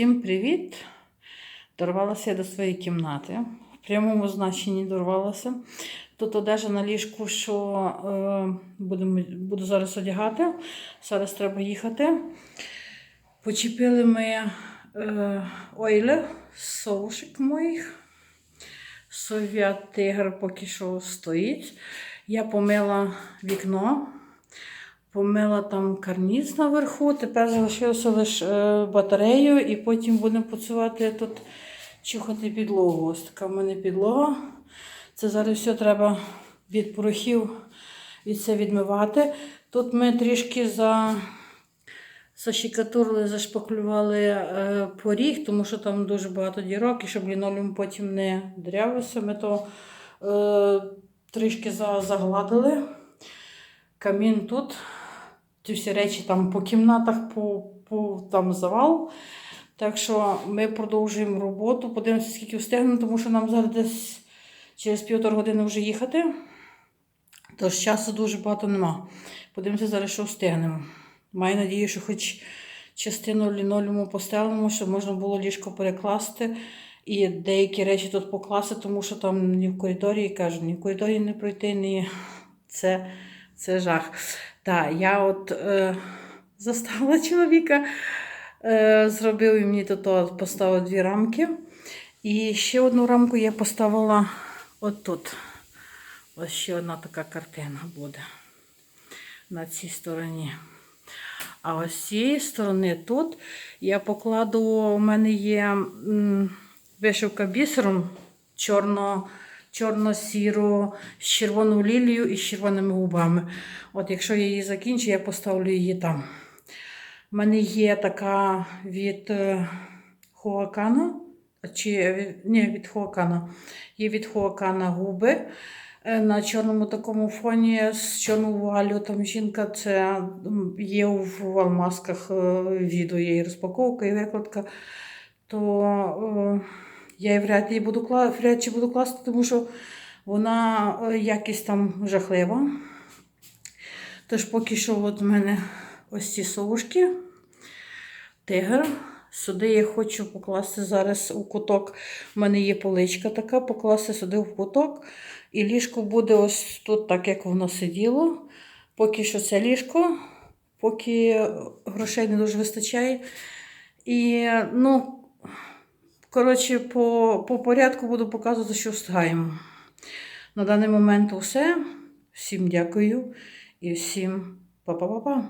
Всім привіт! Дорвалася я до своєї кімнати. В прямому значенні дорвалася. Тут одежа на ліжку, що е, будемо, буду зараз одягати. Зараз треба їхати. Почепили ми е, ойли, соушик моїх. Совят тигр поки що стоїть. Я помила вікно. Помила там карніз наверху, тепер залишилося лише е, батарею, і потім будемо працювати тут чухати підлогу. Ось така в мене підлога. Це зараз все треба від порохів від це відмивати. Тут ми трішки за, защикатурили, зашпаклювали е, поріг, тому що там дуже багато дірок, і щоб лінолеум потім не дрявився, ми то е, трішки загладили. Камін тут. Ці всі речі там по кімнатах, по, по там завал. Так що ми продовжуємо роботу. Подивимося, скільки встигнемо, тому що нам зараз десь через півтора години вже їхати. Тож часу дуже багато нема. Подивимося зараз, що встигнемо. Маю надію, що хоч частину лінолеуму постелимо, щоб можна було ліжко перекласти і деякі речі тут покласти, тому що там ні в коридорі, я кажу, ні в коридорі не пройти, ні. Це, це жах. Так, я от е, застала чоловіка, е, зробив і мені тут поставив дві рамки. І ще одну рамку я поставила отут. Ось ще одна така картина буде на цій стороні. А ось з цієї сторони тут я покладу, у мене є вишивка бісером чорно, чорно-сіро з червоною лілією і з червоними губами. От якщо я її закінчу, я поставлю її там. У мене є така від е, Хоакана. Чи від- ні, від Хоакана. Є від Хоакана губи е, на чорному такому фоні з чорною вуалю. Там жінка це є в алмазках е, відео, є розпаковка, і викладка. То е, я її вряд ли буду, чи буду класти, тому що вона е, якість там жахлива. Тож поки що от в мене ось ці совушки, тигр. Сюди я хочу покласти зараз у куток. У мене є поличка така, покласти сюди в куток. І ліжко буде ось тут, так як воно сиділо. Поки що це ліжко, поки грошей не дуже вистачає. І, ну, коротше, по, по порядку буду показувати, що встигаємо. На даний момент усе. Всім дякую і всім па-па-па-па.